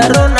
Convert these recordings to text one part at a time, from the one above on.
marrón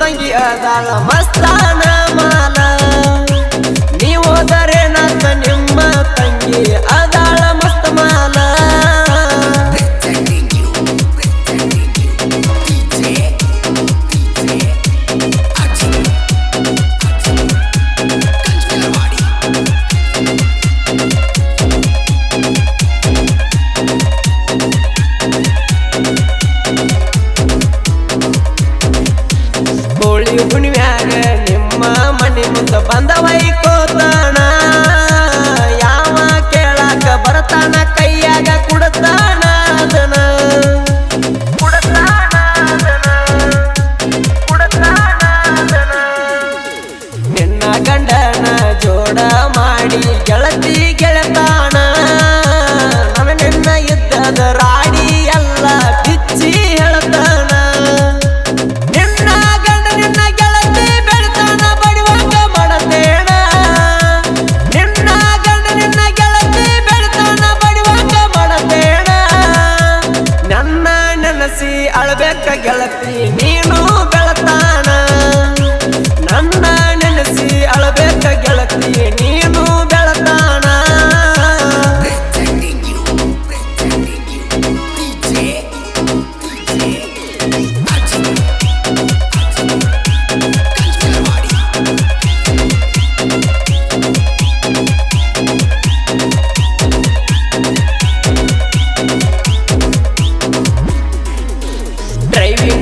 ತಂಗಿ ಅದಾಳ ಮಸ್ತಾನ. you ಬಾಳ್ಬೇಕ ಗೆಳತಿ ನೀನು ಬೆಳತಾನ. ನನ್ನ ನೆನೆಸಿ ಅಳಬೇಕ ಗೆಳತಿ ನೀನು ಬೆಳತಾನ.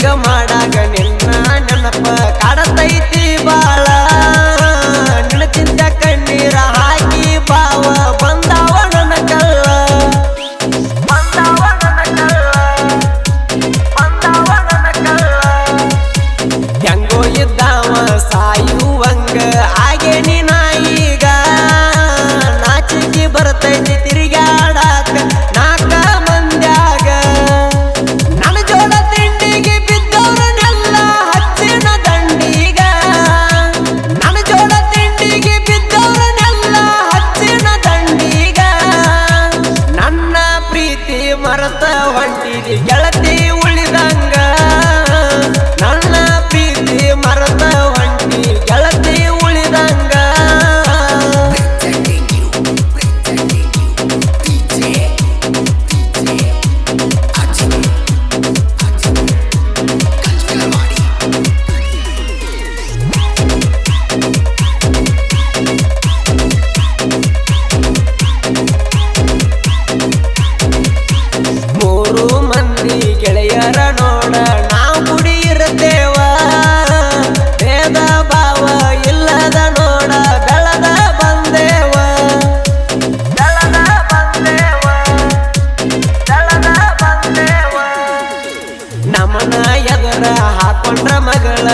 ಹೆಂಗ ಮಾಡಾಗ ನಿನ್ನ ನೆನಪ ಹಾಕೊಂಡ್ರ ಮಗಳ